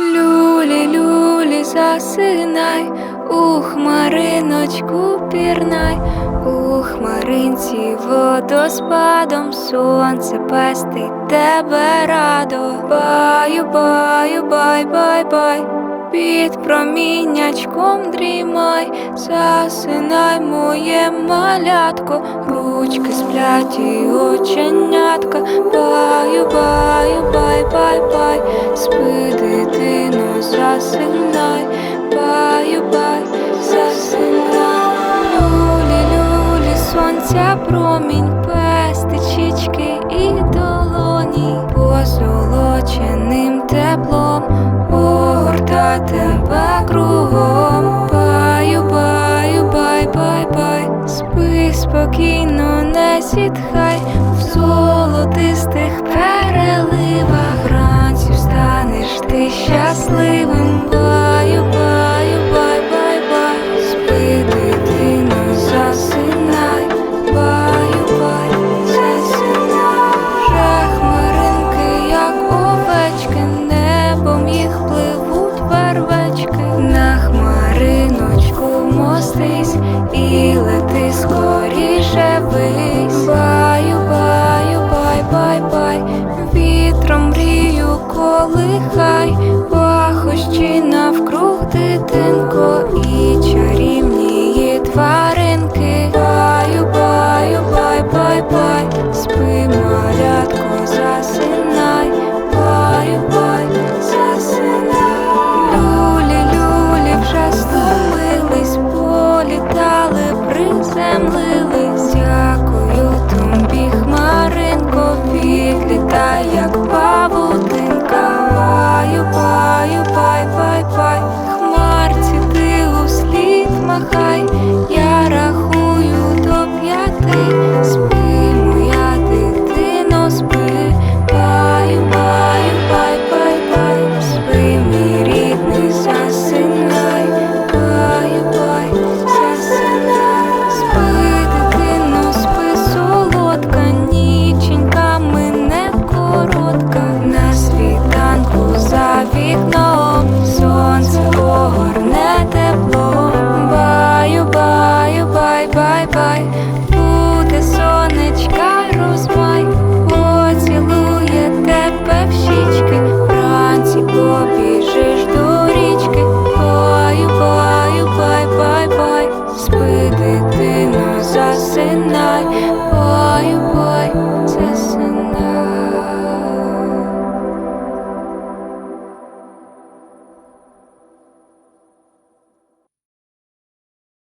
Люлі, люлі, засинай, у хмариночку пірнай, у хмаринці водоспадом сонце пестить тебе радо. Баю, баю, бай, бай, бай, під проміннячком дрімай, засинай моє малятко, ручки сплять і оченятка, баю, баю, бай, бай, бай, спи, дитино, засинай, баю, бай, засинай, люлі, люлі, сонця промінь, спокійно, не зітхай. В золотистих переливах. Вранці встанеш ти щасливим, баю, баю, бай, бай, бай, спи, дитино, засинай, баю, бай, засинай, Вже хмаринки, як овечки, небом їх пливуть вервечки, на хмариночку мостись і лети колихай, пахощі навкруг дитинко махай, я рахую до п'яти, спи, моя дитино, спи, паю, паю, пай, бай, пай, спи, мій рідний, засинай, паю, бай, засинай, спи, дитино, спи, солодка, ніченька, мене коротка, на світанку за вікном.